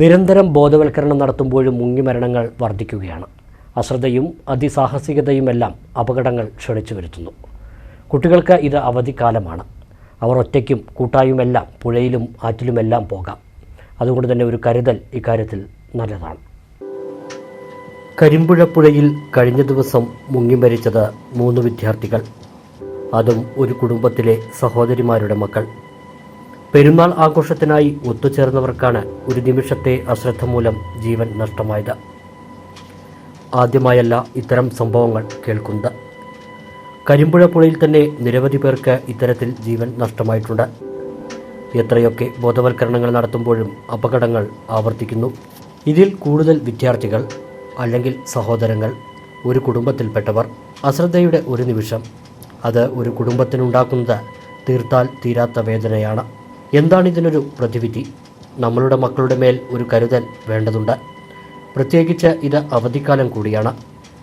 നിരന്തരം ബോധവൽക്കരണം നടത്തുമ്പോഴും മുങ്ങിമരണങ്ങൾ വർദ്ധിക്കുകയാണ്. അശ്രദ്ധയും അതിസാഹസികതയുമെല്ലാം അപകടങ്ങൾ ക്ഷണിച്ചു വരുത്തുന്നു. കുട്ടികൾക്ക് ഇത് അവധിക്കാലമാണ്. അവർ ഒറ്റയ്ക്കും കൂട്ടായുമെല്ലാം പുഴയിലും ആറ്റിലുമെല്ലാം പോകാം. അതുകൊണ്ട് തന്നെ ഒരു കരുതൽ ഇക്കാര്യത്തിൽ നല്ലതാണ്. കരിമ്പുഴ പുഴയിൽ കഴിഞ്ഞ ദിവസം മുങ്ങിമരിച്ചത് മൂന്ന് വിദ്യാർത്ഥികൾ. അതും ഒരു കുടുംബത്തിലെ സഹോദരിമാരുടെ മക്കൾ. പെരുന്നാൾ ആഘോഷത്തിനായി ഒത്തുചേർന്നവർക്കാണ് ഒരു നിമിഷത്തെ അശ്രദ്ധ മൂലം ജീവൻ നഷ്ടമായത്. ആദ്യമായല്ല ഇത്തരം സംഭവങ്ങൾ കേൾക്കുന്നത്. കരിമ്പുഴ പുഴയിൽ തന്നെ നിരവധി പേർക്ക് ഇത്തരത്തിൽ ജീവൻ നഷ്ടമായിട്ടുണ്ട്. എത്രയൊക്കെ ബോധവൽക്കരണങ്ങൾ നടത്തുമ്പോഴും അപകടങ്ങൾ ആവർത്തിക്കുന്നു. ഇതിൽ കൂടുതൽ വിദ്യാർത്ഥികൾ അല്ലെങ്കിൽ സഹോദരങ്ങൾ ഒരു കുടുംബത്തിൽപ്പെട്ടവർ. അശ്രദ്ധയുടെ ഒരു നിമിഷം. അത് ഒരു കുടുംബത്തിനുണ്ടാക്കുന്നത് തീർത്താൽ തീരാത്ത വേദനയാണ്. എന്താണ് ഇതിനൊരു പ്രതിവിധി? നമ്മളുടെ മക്കളുടെ മേൽ ഒരു കരുതൽ വേണ്ടതുണ്ട്. പ്രത്യേകിച്ച് ഇത് അവധിക്കാലം കൂടിയാണ്.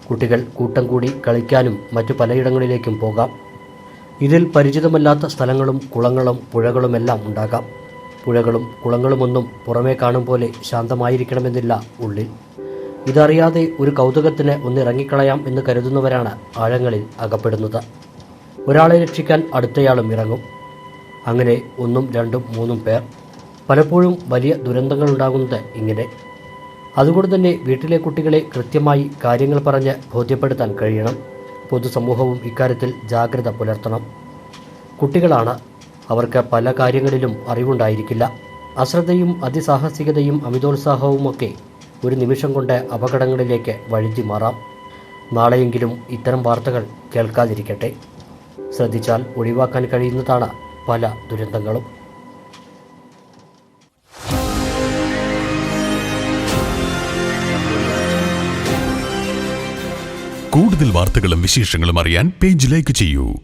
കുട്ടികൾ കൂട്ടം കൂടി കളിക്കാനും മറ്റു പലയിടങ്ങളിലേക്കും പോകാം. ഇതിൽ പരിചിതമല്ലാത്ത സ്ഥലങ്ങളും കുളങ്ങളും പുഴകളുമെല്ലാം ഉണ്ടാകാം. പുഴകളും കുളങ്ങളുമൊന്നും പുറമേ കാണും പോലെ ശാന്തമായിരിക്കണമെന്നില്ല ഉള്ളിൽ. ഇതറിയാതെ ഒരു കൗതുകത്തിന് ഒന്നിറങ്ങിക്കളയാം എന്ന് കരുതുന്നവരാണ് ആഴങ്ങളിൽ അകപ്പെടുന്നത്. ഒരാളെ രക്ഷിക്കാൻ അടുത്തയാളും ഇറങ്ങും. അങ്ങനെ ഒന്നും രണ്ടും മൂന്നും പേർ പലപ്പോഴും വലിയ ദുരന്തങ്ങൾ ഉണ്ടാകുന്നത് ഇങ്ങനെ. അതുകൊണ്ട് തന്നെ വീട്ടിലെ കുട്ടികളെ കൃത്യമായി കാര്യങ്ങൾ പറഞ്ഞ് ബോധ്യപ്പെടുത്താൻ കഴിയണം. പൊതുസമൂഹവും ഇക്കാര്യത്തിൽ ജാഗ്രത പുലർത്തണം. കുട്ടികളാണ് അവർക്ക് പല കാര്യങ്ങളിലും അറിവുണ്ടായിരിക്കില്ല. അശ്രദ്ധയും അതിസാഹസികതയും അമിതോത്സാഹവുമൊക്കെ ഒരു നിമിഷം കൊണ്ട് അപകടങ്ങളിലേക്ക് വഴുതി മാറാം. നാളെയെങ്കിലും ഇത്തരം വാർത്തകൾ കേൾക്കാതിരിക്കട്ടെ. ശ്രദ്ധിച്ചാൽ ഒഴിവാക്കാൻ കഴിയുന്നതാണ് പല ദുരന്തങ്ങളും. കൂടുതൽ വാർത്തകളും വിശേഷങ്ങളും അറിയാൻ പേജ് ലൈക്ക് ചെയ്യൂ.